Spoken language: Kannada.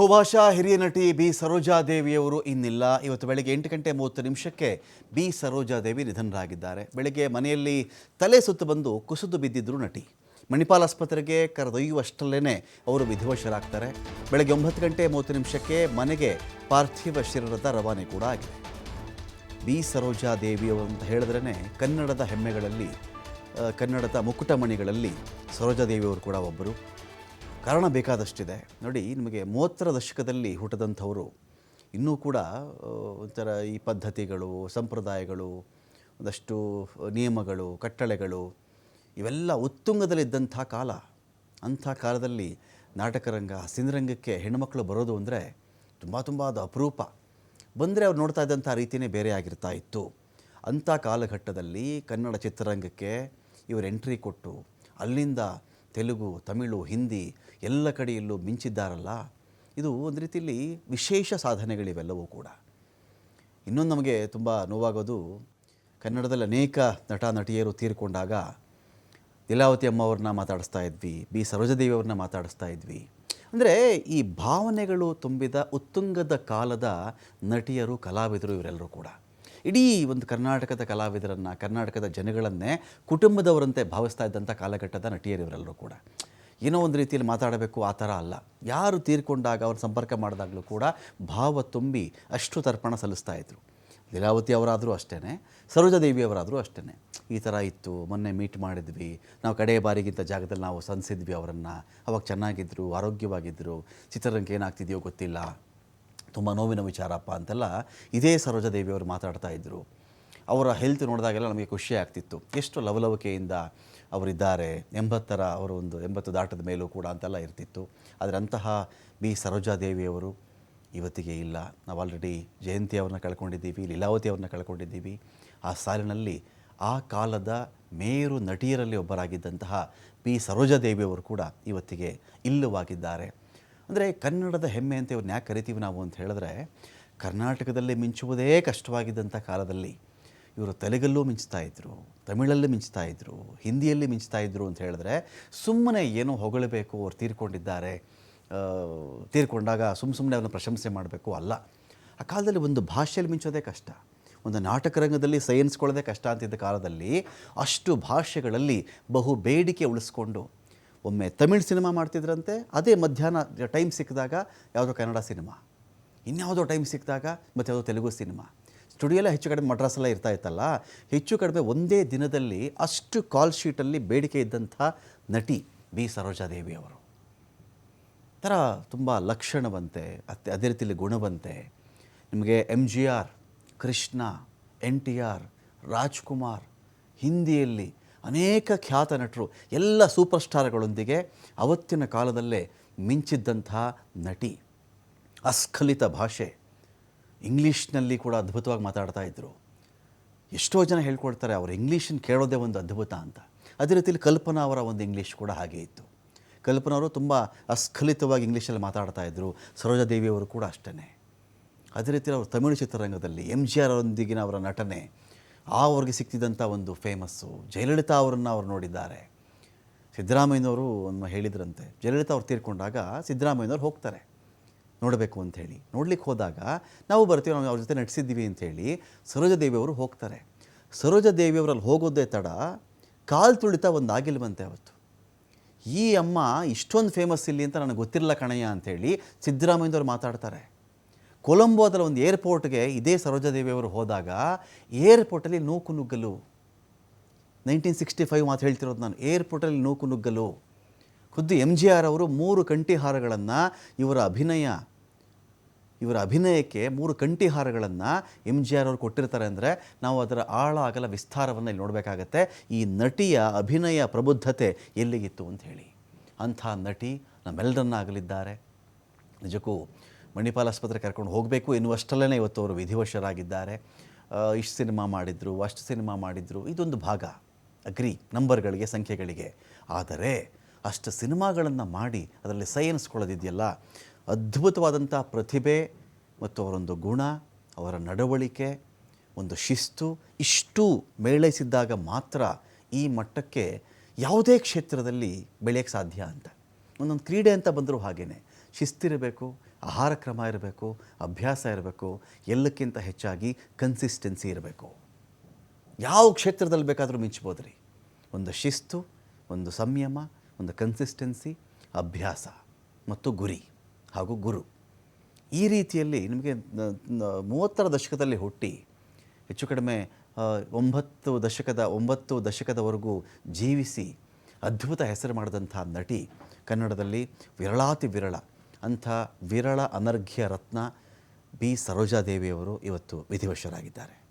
ಬಹುಭಾಷಾ ಹಿರಿಯ ನಟಿ ಬಿ ಸರೋಜಾದೇವಿಯವರು ಇನ್ನಿಲ್ಲ. ಇವತ್ತು ಬೆಳಗ್ಗೆ ಎಂಟು ಗಂಟೆ ಮೂವತ್ತು ನಿಮಿಷಕ್ಕೆ ಬಿ ಸರೋಜಾದೇವಿ ನಿಧನರಾಗಿದ್ದಾರೆ. ಬೆಳಗ್ಗೆ ಮನೆಯಲ್ಲಿ ತಲೆ ಸುತ್ತು ಬಂದು ಕುಸಿದು ಬಿದ್ದಿದ್ರು ನಟಿ. ಮಣಿಪಾಲ್ ಆಸ್ಪತ್ರೆಗೆ ಕರೆದೊಯ್ಯುವಷ್ಟಲ್ಲೇ ಅವರು ವಿಧಿವಶರಾಗ್ತಾರೆ. ಬೆಳಗ್ಗೆ ಒಂಬತ್ತು ಗಂಟೆ ಮೂವತ್ತು ನಿಮಿಷಕ್ಕೆ ಮನೆಗೆ ಪಾರ್ಥಿವ ಶರೀರದ ರವಾನೆ ಕೂಡ ಆಗಿದೆ. ಬಿ ಸರೋಜಾದೇವಿಯವರು ಅಂತ ಹೇಳಿದ್ರೇ ಕನ್ನಡದ ಹೆಮ್ಮೆಗಳಲ್ಲಿ ಕನ್ನಡದ ಮುಕುಟಮಣಿಗಳಲ್ಲಿ ಸರೋಜಾದೇವಿಯವರು ಕೂಡ ಒಬ್ಬರು. ಕಾರಣ ಬೇಕಾದಷ್ಟಿದೆ. ನೋಡಿ, ನಿಮಗೆ ಮೂವತ್ತರ ದಶಕದಲ್ಲಿ ಹುಟ್ಟದಂಥವರು, ಇನ್ನೂ ಕೂಡ ಒಂಥರ ಈ ಪದ್ಧತಿಗಳು, ಸಂಪ್ರದಾಯಗಳು, ಒಂದಷ್ಟು ನಿಯಮಗಳು, ಕಟ್ಟಳೆಗಳು, ಇವೆಲ್ಲ ಉತ್ತುಂಗದಲ್ಲಿದ್ದಂಥ ಕಾಲ. ಅಂಥ ಕಾಲದಲ್ಲಿ ನಾಟಕರಂಗ ಸಿನಿರಂಗಕ್ಕೆ ಹೆಣ್ಣುಮಕ್ಕಳು ಬರೋದು ಅಂದರೆ ತುಂಬ ತುಂಬ ಅದು ಅಪರೂಪ. ಬಂದರೆ ಅವ್ರು ನೋಡ್ತಾ ಇದ್ದಂಥ ರೀತಿಯೇ ಬೇರೆ ಆಗಿರ್ತಾ ಇತ್ತು. ಅಂಥ ಕಾಲಘಟ್ಟದಲ್ಲಿ ಕನ್ನಡ ಚಿತ್ರರಂಗಕ್ಕೆ ಇವರು ಎಂಟ್ರಿ ಕೊಟ್ಟು, ಅಲ್ಲಿಂದ ತೆಲುಗು, ತಮಿಳು, ಹಿಂದಿ ಎಲ್ಲ ಕಡೆಯಲ್ಲೂ ಮಿಂಚಿದ್ದಾರಲ್ಲ. ಇದು ಒಂದು ರೀತಿಯಲ್ಲಿ ವಿಶೇಷ ಸಾಧನೆಗಳಿವೆಲ್ಲವೂ ಕೂಡ. ಇನ್ನೊಂದು ನಮಗೆ ತುಂಬ ನೋವಾಗೋದು ಕನ್ನಡದಲ್ಲಿ ಅನೇಕ ನಟ, ನಟಿಯರು ತೀರಿಕೊಂಡಾಗ ಲೀಲಾವತಿ ಅಮ್ಮ ಅವ್ರನ್ನ ಮಾತಾಡಿಸ್ತಾ ಇದ್ವಿ, ಬಿ. ಸರೋಜದೇವಿ ಅವ್ರನ್ನ ಮಾತಾಡಿಸ್ತಾ ಇದ್ವಿ. ಅಂದರೆ ಈ ಭಾವನೆಗಳು ತುಂಬಿದ ಉತ್ತುಂಗದ ಕಾಲದ ನಟಿಯರು, ಕಲಾವಿದರು ಇವರೆಲ್ಲರೂ ಕೂಡ. ಇಡೀ ಒಂದು ಕರ್ನಾಟಕದ ಕಲಾವಿದರನ್ನು, ಕರ್ನಾಟಕದ ಜನಗಳನ್ನೇ ಕುಟುಂಬದವರಂತೆ ಭಾವಿಸ್ತಾ ಇದ್ದಂಥ ಕಾಲಘಟ್ಟದ ನಟಿಯರಿವರೆಲ್ಲರೂ ಕೂಡ. ಏನೋ ಒಂದು ರೀತಿಯಲ್ಲಿ ಮಾತಾಡಬೇಕು, ಆ ಥರ ಅಲ್ಲ. ಯಾರು ತೀರ್ಕೊಂಡಾಗ ಅವ್ರ ಸಂಪರ್ಕ ಮಾಡಿದಾಗಲೂ ಕೂಡ ಭಾವ ತುಂಬಿ ಅಷ್ಟು ತರ್ಪಣ ಸಲ್ಲಿಸ್ತಾ ಇದ್ರು. ಲೀಲಾವತಿ ಅವರಾದರೂ ಅಷ್ಟೇ ಸರೋಜಾದೇವಿಯವರಾದರೂ ಅಷ್ಟೇ ಈ ಥರ ಇತ್ತು, ಮೊನ್ನೆ ಮೀಟ್ ಮಾಡಿದ್ವಿ, ನಾವು ಕಡೆಯ ಬಾರಿಗಿಂತ ಜಾಗದಲ್ಲಿ ನಾವು ಸನ್ಸಿದ್ವಿ ಅವರನ್ನು. ಅವಾಗ ಚೆನ್ನಾಗಿದ್ದರು ಆರೋಗ್ಯವಾಗಿದ್ದರು ಚಿತ್ರರಂಗಕ್ಕೆ ಏನಾಗ್ತಿದೆಯೋ ಗೊತ್ತಿಲ್ಲ. ತುಂಬ ನೋವಿನ ವಿಚಾರಪ್ಪ ಅಂತೆಲ್ಲ ಇದೇ ಸರೋಜಾದೇವಿ ಅವರು ಮಾತಾಡ್ತಾ ಇದ್ದರು ಅವರ ಹೆಲ್ತ್ ನೋಡಿದಾಗೆಲ್ಲ ನಮಗೆ ಖುಷಿ ಆಗ್ತಿತ್ತು. ಎಷ್ಟು ಲವಲವಿಕೆಯಿಂದ ಅವರಿದ್ದಾರೆ ಎಂಬತ್ತರ ಅವರು ಒಂದು ಎಂಬತ್ತು ದಾಟದ ಮೇಲೂ ಕೂಡ ಅಂತೆಲ್ಲ ಇರ್ತಿತ್ತು. ಆದರೆ ಅಂತಹ ಬಿ ಸರೋಜಾದೇವಿಯವರು ಇವತ್ತಿಗೆ ಇಲ್ಲ. ನಾವು ಆಲ್ರೆಡಿ ಜಯಂತಿ ಅವ್ರನ್ನ ಕಳ್ಕೊಂಡಿದ್ದೀವಿ, ಲೀಲಾವತಿ ಅವ್ರನ್ನ ಕಳ್ಕೊಂಡಿದ್ದೀವಿ. ಆ ಸಾಲಿನಲ್ಲಿ ಆ ಕಾಲದ ಮೇರು ನಟಿಯರಲ್ಲಿ ಒಬ್ಬರಾಗಿದ್ದಂತಹ ಪಿ ಸರೋಜಾದೇವಿಯವರು ಕೂಡ ಇವತ್ತಿಗೆ ಇಲ್ಲವಾಗಿದ್ದಾರೆ. ಅಂದರೆ ಕನ್ನಡದ ಹೆಮ್ಮೆ ಅಂತ ಇವ್ರನ್ನ ಯಾಕೆ ಕರಿತೀವಿ ನಾವು ಅಂತ ಹೇಳಿದ್ರೆ, ಕರ್ನಾಟಕದಲ್ಲಿ ಮಿಂಚುವುದೇ ಕಷ್ಟವಾಗಿದ್ದಂಥ ಕಾಲದಲ್ಲಿ ಇವರು ತೆಲುಗಲ್ಲೂ ಮಿಂಚ್ತಾ ಇದ್ರು, ತಮಿಳಲ್ಲಿ ಮಿಂಚ್ತಾ ಇದ್ರು, ಹಿಂದಿಯಲ್ಲಿ ಮಿಂಚ್ತಾ ಇದ್ರು ಅಂತ ಹೇಳಿದ್ರೆ ಸುಮ್ಮನೆ ಏನೋ ಹೊಗಳಬೇಕು ಅವ್ರು ತೀರ್ಕೊಂಡಿದ್ದಾರೆ ತೀರ್ಕೊಂಡಾಗ ಸುಮ್ಮ ಸುಮ್ಮನೆ ಅವ್ರನ್ನ ಪ್ರಶಂಸೆ ಮಾಡಬೇಕು ಅಲ್ಲ. ಆ ಕಾಲದಲ್ಲಿ ಒಂದು ಭಾಷೆಯಲ್ಲಿ ಮಿಂಚೋದೇ ಕಷ್ಟ. ಒಂದು ನಾಟಕ ರಂಗದಲ್ಲಿ ಸೈನ್ಸ್ಕೊಳ್ಳೋದೇ ಕಷ್ಟ ಅಂತಿದ್ದ ಕಾಲದಲ್ಲಿ ಅಷ್ಟು ಭಾಷೆಗಳಲ್ಲಿ ಬಹು ಬೇಡಿಕೆ ಉಳಿಸ್ಕೊಂಡು ಒಮ್ಮೆ ತಮಿಳ್ ಸಿನಿಮಾ ಮಾಡ್ತಿದ್ರಂತೆ, ಅದೇ ಮಧ್ಯಾಹ್ನ ಟೈಮ್ ಸಿಕ್ಕಿದಾಗ ಯಾವುದೋ ಕನ್ನಡ ಸಿನಿಮಾ. ಇನ್ಯಾವುದೋ ಟೈಮ್ ಸಿಕ್ಕಿದಾಗ ಮತ್ತು ಯಾವುದೋ ತೆಲುಗು ಸಿನಿಮಾ. ಸ್ಟುಡಿಯೋ ಎಲ್ಲ ಹೆಚ್ಚು ಕಡಿಮೆ ಮಡ್ರಾಸೆಲ್ಲ ಇರ್ತಾ ಇತ್ತಲ್ಲ, ಹೆಚ್ಚು ಕಡಿಮೆ ಒಂದೇ ದಿನದಲ್ಲಿ ಅಷ್ಟು ಕಾಲ್ ಶೀಟಲ್ಲಿ ಬೇಡಿಕೆ ಇದ್ದಂಥ ನಟಿ ಬಿ ಸರೋಜಾದೇವಿ ಅವರು. ಥರ ತುಂಬ ಲಕ್ಷಣವಂತೆ ಅತ್ತೆ ಅದೇ ರೀತಿಯಲ್ಲಿ ಗುಣವಂತೆ. ನಿಮಗೆ M G R Krishna N T R Rajkumar, ಹಿಂದಿಯಲ್ಲಿ ಅನೇಕ ಖ್ಯಾತ ನಟರು, ಎಲ್ಲ ಸೂಪರ್ ಸ್ಟಾರ್ಗಳೊಂದಿಗೆ ಅವತ್ತಿನ ಕಾಲದಲ್ಲೇ ಮಿಂಚಿದ್ದಂಥ ನಟಿ, ಅಸ್ಖಲಿತ ಭಾಷೆ, ಇಂಗ್ಲೀಷ್ನಲ್ಲಿ ಕೂಡ ಅದ್ಭುತವಾಗಿ ಮಾತಾಡ್ತಾ ಇದ್ದರು ಎಷ್ಟೋ ಜನ ಹೇಳ್ಕೊಡ್ತಾರೆ ಅವರು ಇಂಗ್ಲೀಷನ್ನು ಕೇಳೋದೇ ಒಂದು ಅದ್ಭುತ ಅಂತ. ಅದೇ ರೀತಿಯಲ್ಲಿ ಕಲ್ಪನಾ ಅವರ ಒಂದು ಇಂಗ್ಲೀಷ್ ಕೂಡ ಹಾಗೆ ಇತ್ತು. ಕಲ್ಪನಾ ಅವರು ತುಂಬ ಅಸ್ಖಲಿತವಾಗಿ ಇಂಗ್ಲೀಷಲ್ಲಿ ಮಾತಾಡ್ತಾ ಇದ್ದರು ಸರೋಜಾದೇವಿಯವರು ಕೂಡ ಅಷ್ಟೇ ಅದೇ ರೀತಿ ಅವರು ತಮಿಳು ಚಿತ್ರರಂಗದಲ್ಲಿ ಎಂ ಜಿ ಆರ್ ಅವರೊಂದಿಗಿನ ಅವರ ನಟನೆ ಆ ಅವ್ರಿಗೆ ಸಿಕ್ತಿದ್ದಂಥ ಒಂದು ಫೇಮಸ್ಸು ಜಯಲಲಿತಾ ಅವರನ್ನು ಅವ್ರು ನೋಡಿದ್ದಾರೆ. ಸಿದ್ದರಾಮಯ್ಯನವರು ಒಂದು ಹೇಳಿದ್ರಂತೆ. ಜಯಲಲಿತಾ ಅವ್ರು ತೀರ್ಕೊಂಡಾಗ ಸಿದ್ದರಾಮಯ್ಯನವ್ರು ಹೋಗ್ತಾರೆ. ನೋಡಬೇಕು ಅಂಥೇಳಿ ನೋಡ್ಲಿಕ್ಕೆ ಹೋದಾಗ ನಾವು ಬರ್ತೀವಿ, ನಾವು ಅವ್ರ ಜೊತೆ ನಟಿಸಿದ್ದೀವಿ ಅಂಥೇಳಿ ಸರೋಜದೇವಿಯವರು ಹೋಗ್ತಾರೆ. ಸರೋಜದೇವಿಯವರಲ್ಲಿ ಹೋಗೋದೇ ತಡ, ಕಾಲು ತುಳಿತ ಒಂದು ಆಗಿಲ್ವಂತೆ ಅವತ್ತು. ಈ ಅಮ್ಮ ಇಷ್ಟೊಂದು ಫೇಮಸ್ ಇಲ್ಲಿ ಅಂತ ನನಗೆ ಗೊತ್ತಿರಲ್ಲ ಕಣಯ್ಯ ಅಂಥೇಳಿ ಸಿದ್ದರಾಮಯ್ಯನವ್ರು ಮಾತಾಡ್ತಾರೆ. ಕೊಲಂಬೋದಲ್ಲಿ ಒಂದು ಏರ್ಪೋರ್ಟ್ಗೆ ಇದೇ ಸರೋಜಾದೇವಿಯವರು ಹೋದಾಗ ಏರ್ಪೋರ್ಟಲ್ಲಿ ನೂಕು ನುಗ್ಗಲು. ನೈನ್ಟೀನ್ ಸಿಕ್ಸ್ಟಿ ಫೈವ್ ಮಾತು ಹೇಳ್ತಿರೋದು ನಾನು. ಏರ್ಪೋರ್ಟಲ್ಲಿ ನೂಕು ನುಗ್ಗಲು. ಖುದ್ದು ಎಂ ಜಿ ಆರ್ ಅವರು ಮೂರು ಕಂಠಿಹಾರಗಳನ್ನು ಇವರ ಅಭಿನಯ, ಇವರ ಅಭಿನಯಕ್ಕೆ ಮೂರು ಕಂಠಿಹಾರಗಳನ್ನು ಎಂ ಜಿ ಆರ್ ಅವರು ಕೊಟ್ಟಿರ್ತಾರೆ ಅಂದರೆ ನಾವು ಅದರ ಆಳ, ಅಗಲ, ವಿಸ್ತಾರವನ್ನು ಇಲ್ಲಿ ನೋಡಬೇಕಾಗತ್ತೆ. ಈ ನಟಿಯ ಅಭಿನಯ ಪ್ರಬುದ್ಧತೆ ಎಲ್ಲಿಗಿತ್ತು ಅಂತ ಹೇಳಿ. ಅಂಥ ನಟಿ ನಮ್ಮೆಲ್ಲರನ್ನಾಗಲಿದ್ದಾರೆ. ನಿಜಕ್ಕೂ ಮಣಿಪಾಲ್ ಆಸ್ಪತ್ರೆ ಕರ್ಕೊಂಡು ಹೋಗಬೇಕು ಎನ್ನುವಷ್ಟರಲ್ಲೇ ಇವತ್ತು ಅವರು ವಿಧಿವಶರಾಗಿದ್ದಾರೆ. ಇಷ್ಟು ಸಿನಿಮಾ ಮಾಡಿದರು, ಅಷ್ಟು ಸಿನಿಮಾ ಮಾಡಿದರು. ಇದೊಂದು ಭಾಗ ಅಗ್ರಿ ನಂಬರ್ಗಳಿಗೆ, ಸಂಖ್ಯೆಗಳಿಗೆ. ಆದರೆ ಅಷ್ಟು ಸಿನಿಮಾಗಳನ್ನು ಮಾಡಿ ಅದರಲ್ಲಿ ಸೈನ್ಸ್ಕೊಳ್ಳೋದಿದೆಯಲ್ಲ ಅದ್ಭುತವಾದಂಥ ಪ್ರತಿಭೆ ಮತ್ತು ಅವರೊಂದು ಗುಣ, ಅವರ ನಡವಳಿಕೆ, ಒಂದು ಶಿಸ್ತು, ಇಷ್ಟು ಮೇಳೈಸಿದ್ದಾಗ ಮಾತ್ರ ಈ ಮಟ್ಟಕ್ಕೆ ಯಾವುದೇ ಕ್ಷೇತ್ರದಲ್ಲಿ ಬೆಳೆಯೋಕ್ಕೆ ಸಾಧ್ಯ ಅಂತ. ಒಂದೊಂದು ಕ್ರೀಡೆ ಅಂತ ಬಂದರೂ ಹಾಗೇ ಶಿಸ್ತಿರಬೇಕು ಆಹಾರ ಕ್ರಮ ಇರಬೇಕು, ಅಭ್ಯಾಸ ಇರಬೇಕು, ಎಲ್ಲಕ್ಕಿಂತ ಹೆಚ್ಚಾಗಿ ಕನ್ಸಿಸ್ಟೆನ್ಸಿ ಇರಬೇಕು. ಯಾವ ಕ್ಷೇತ್ರದಲ್ಲಿ ಬೇಕಾದರೂ ಮಿಂಚ್ಬೋದು ರೀ ಒಂದು ಶಿಸ್ತು, ಒಂದು ಸಂಯಮ, ಒಂದು ಕನ್ಸಿಸ್ಟೆನ್ಸಿ ಅಭ್ಯಾಸ ಮತ್ತು ಗುರಿ ಹಾಗೂ ಗುರು. ಈ ರೀತಿಯಲ್ಲಿ ನಿಮಗೆ ಮೂವತ್ತರ ದಶಕದಲ್ಲಿ ಹುಟ್ಟಿ, ಹೆಚ್ಚು ಕಡಿಮೆ ಒಂಬತ್ತು ದಶಕದ, ಒಂಬತ್ತು ದಶಕದವರೆಗೂ ಜೀವಿಸಿ ಅದ್ಭುತ ಹೆಸರು ಮಾಡಿದಂಥ ನಟಿ ಕನ್ನಡದಲ್ಲಿ ವಿರಳಾತಿ ವಿರಳ. ಅಂಥ ವಿರಳ ಅನರ್ಘ್ಯ ರತ್ನ ಬಿ. ಸರೋಜಾದೇವಿಯವರು ಇವತ್ತು ವಿಧಿವಶರಾಗಿದ್ದಾರೆ.